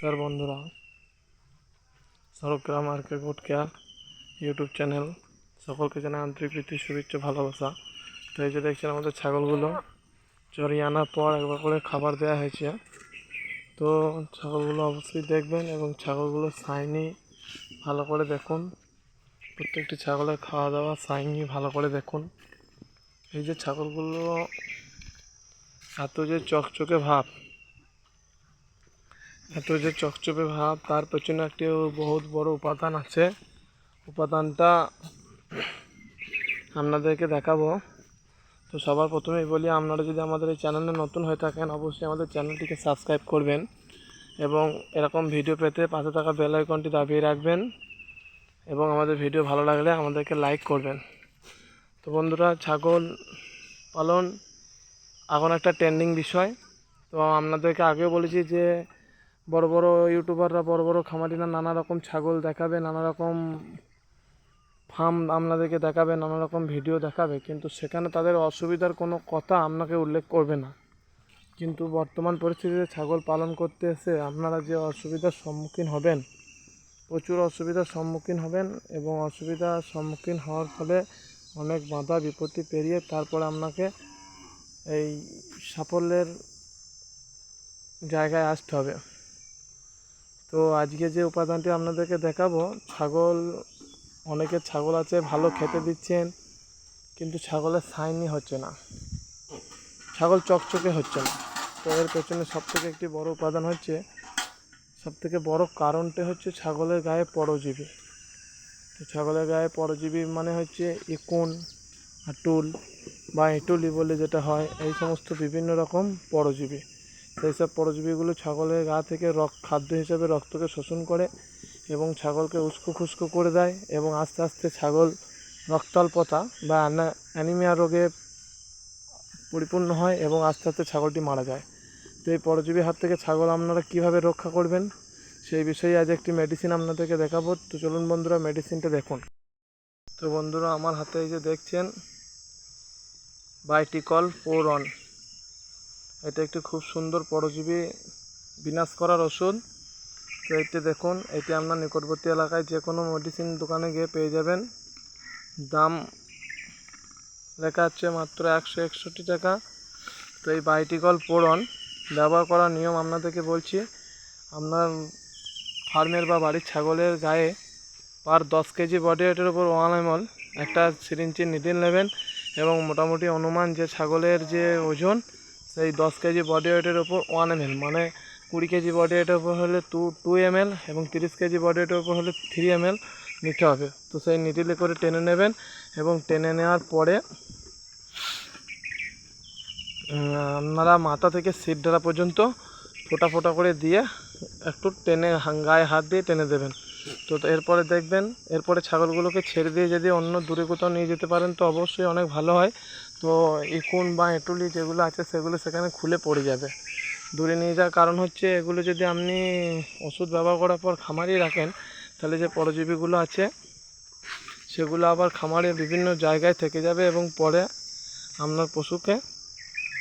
নমস্কার বন্ধুরা সড়কগ্রাম R K care YouTube channel. সকলকে জানাই আন্তরিক প্রীতি, শুভেচ্ছা, ভালোবাসা। তো এই যে দেখছেন আমাদের ছাগলগুলো, চড়িয়ে আনার পর একবার করে খাবার দেওয়া হয়েছে। তো ছাগলগুলো অবশ্যই দেখবেন এবং ছাগলগুলো সাইনি ভালো করে দেখুন। প্রত্যেকটি ছাগলের খাওয়া দাওয়া সাইনি ভালো করে দেখুন। এই যে ছাগলগুলো, এত যে চকচকে ভাব এত যে চকচকে ভাব, তার পেছনে একটি বহুত বড় উপাদান আছে। উপাদানটা আপনাদেরকে দেখাবো। তো সবার প্রথমেই বলি, আপনারা যদি আমাদের এই চ্যানেলে নতুন হয়ে থাকেন, অবশ্যই আমাদের চ্যানেলটিকে সাবস্ক্রাইব করবেন এবং এরকম ভিডিও পেতে পাশে থাকা বেল আইকনটি দাবিয়ে রাখবেন এবং আমাদের ভিডিও ভালো লাগলে আমাদেরকে লাইক করবেন। তো বন্ধুরা, ছাগল পালন এখন একটা ট্রেন্ডিং বিষয়। তো আপনাদেরকে আগেও বলেছি যে বড় বড় ইউটিউবাররা, বড় বড় খামারিরা নানা রকম ছাগল দেখাবে, নানা রকম ফার্ম আপনাদেরকে দেখাবে, নানা রকম ভিডিও দেখাবে, কিন্তু সেখানে তাদের অসুবিধার কোনো কথা আপনাকে উল্লেখ করবে না। কিন্তু বর্তমান পরিস্থিতিতে ছাগল পালন করতে এসে আপনারা যে অসুবিধার সম্মুখীন হবেন, প্রচুর অসুবিধার সম্মুখীন হবেন এবং অসুবিধার সম্মুখীন হওয়ার ফলে অনেক বাধা, বিপত্তি পেরিয়ে তারপরে আপনাকে এই সাফল্যের জায়গায় আসতে হবে। তো আজকে যে উপাদানটি আপনাদেরকে দেখাবো, ছাগল অনেকের ছাগল আছে, ভালো খেতে দিচ্ছেন, কিন্তু ছাগলের সাইনই হচ্ছে না। ছাগল চকচকে হচ্ছে না। তো এর পেছনে সবথেকে একটি বড় উপাদান হচ্ছে, সবথেকে বড় কারণটা হচ্ছে ছাগলের গায়ে পরজীবী। তো ছাগলের গায়ে পরজীবী মানে হচ্ছে ইকুন হাটুল বা এঁটুলি বলে যেটা হয়, এই সমস্ত বিভিন্ন রকম পরজীবী। সেই সব পরজীবীগুলো ছাগলের গা থেকে রক্ত, খাদ্য হিসেবে রক্তকে শোষণ করে এবং ছাগলকে উস্কো খুস্কো করে দেয় এবং আস্তে আস্তে ছাগল রক্তাল্পতা বা অ্যানা- অ্যানিমিয়া রোগে পরিপূর্ণ হয় এবং আস্তে আস্তে ছাগলটি মারা যায়। তো এই পরজীবীর হাত থেকে ছাগল আপনারা কীভাবে রক্ষা করবেন সেই বিষয়ে আজ একটি মেডিসিন আপনাদেরকে দেখাবো। তো চলুন বন্ধুরা মেডিসিনটা দেখুন। তো বন্ধুরা আমার হাতে এই যে দেখছেন বাইটিকল ফোর অন এটা একটি খুব সুন্দর পরজীবী বিনাশ করার ওষুধ তো এটি দেখুন, এটি আপনার নিকটবর্তী এলাকায় যে কোনো মেডিসিন দোকানে গিয়ে পেয়ে যাবেন। দাম লেখা আছে মাত্র একশো একষট্টি টাকা। তো এই বাইটিকল পোড়ন ব্যবহার করার নিয়ম আপনাদেরকে বলছি। আপনার ফার্মের বা বাড়ির ছাগলের গায়ে পার দশ কেজি বডি ওয়েটের উপর ওয়ান এমল একটা সিরিঞ্চির নিডিল নেবেন এবং মোটামুটি অনুমান যে ছাগলের যে ওজন সেই দশ কেজি বডি ওয়েটের ওপর ওয়ান এম মানে কুড়ি কেজি বডি ওয়েটের উপর হলে টু টু এম এল এবং তিরিশ কেজি বডি ওয়েটের ওপর হলে থ্রি এম নিতে হবে। তো সেই নিডিলে করে টেনে নেবেন এবং টেনে নেওয়ার পরে আপনারা মাথা থেকে সিট ডালা পর্যন্ত ফোটা ফোটা করে দিয়ে একটু টেনে গায়ে হাত দিয়ে টেনে দেবেন। তো এরপরে দেখবেন, এরপরে ছাগলগুলোকে ছেড়ে দিয়ে যদি অন্য দূরে কোথাও নিয়ে যেতে পারেন, তো অবশ্যই অনেক ভালো হয়। তো ইকুন বা এঁটুলি যেগুলো আছে, সেগুলো সেখানে খুলে পড়ে যাবে। দূরে নিয়ে যাওয়ার কারণ হচ্ছে, এগুলো যদি আপনি ওষুধ ব্যবহার করার পর খামারেই রাখেন, তাহলে যে পরজীবীগুলো আছে, সেগুলো আবার খামারে বিভিন্ন জায়গায় থেকে যাবে এবং পরে আপনার পশুকে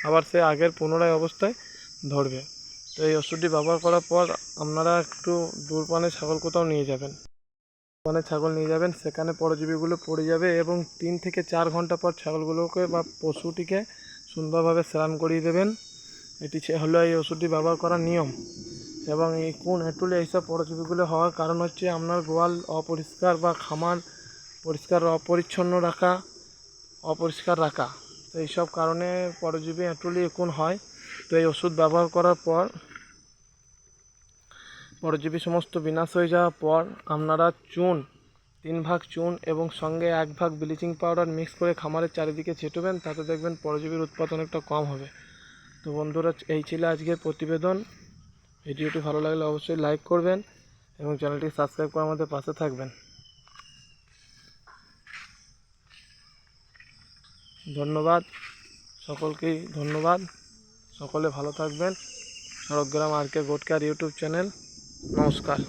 আবার সে আগের পুনরায় অবস্থায় ধরবে। তো এই ওষুধটি ব্যবহার করার পর আপনারা একটু দূরপানে ছাগল কোথাও নিয়ে যাবেন। দূরপানে ছাগল নিয়ে যাবেন, সেখানে পরজীবীগুলো পড়ে যাবে এবং তিন থেকে চার ঘণ্টা পর ছাগলগুলোকে বা পশুটিকে সুন্দরভাবে স্নান করিয়ে দেবেন। এটি হলো এই ওষুধটি ব্যবহার করার নিয়ম। এবং এই কোন এটুলে এইসব পরজীবীগুলো হওয়ার কারণ হচ্ছে আপনার গোয়াল অপরিষ্কার বা খামার পরিষ্কার অপরিচ্ছন্ন রাখা, অপরিষ্কার রাখা। এইসব কারণে পরজীবী এঁটুলি এখন হয়। তো এই ওষুধ ব্যবহার করার পর, পরজীবী সমস্ত বিনাশ হয়ে যাওয়ার পর, আপনারা চুন, তিন ভাগ চুন এবং সঙ্গে এক ভাগ ব্লিচিং পাউডার মিক্স করে খামারের চারিদিকে ছেটবেন, তাতে দেখবেন পরজীবীর উৎপাদন একটা কম হবে। তো বন্ধুরা, এই ছিল আজকের প্রতিবেদন। ভিডিওটি ভালো লাগলে অবশ্যই লাইক করবেন এবং চ্যানেলটি সাবস্ক্রাইব করে আমাদের পাশে থাকবেন। ধন্যবাদ। সকলকেই ধন্যবাদ। সকলে ভালো থাকবেন। রোগ্রাম আর কে গোটকার ইউটিউব চ্যানেল। নমস্কার।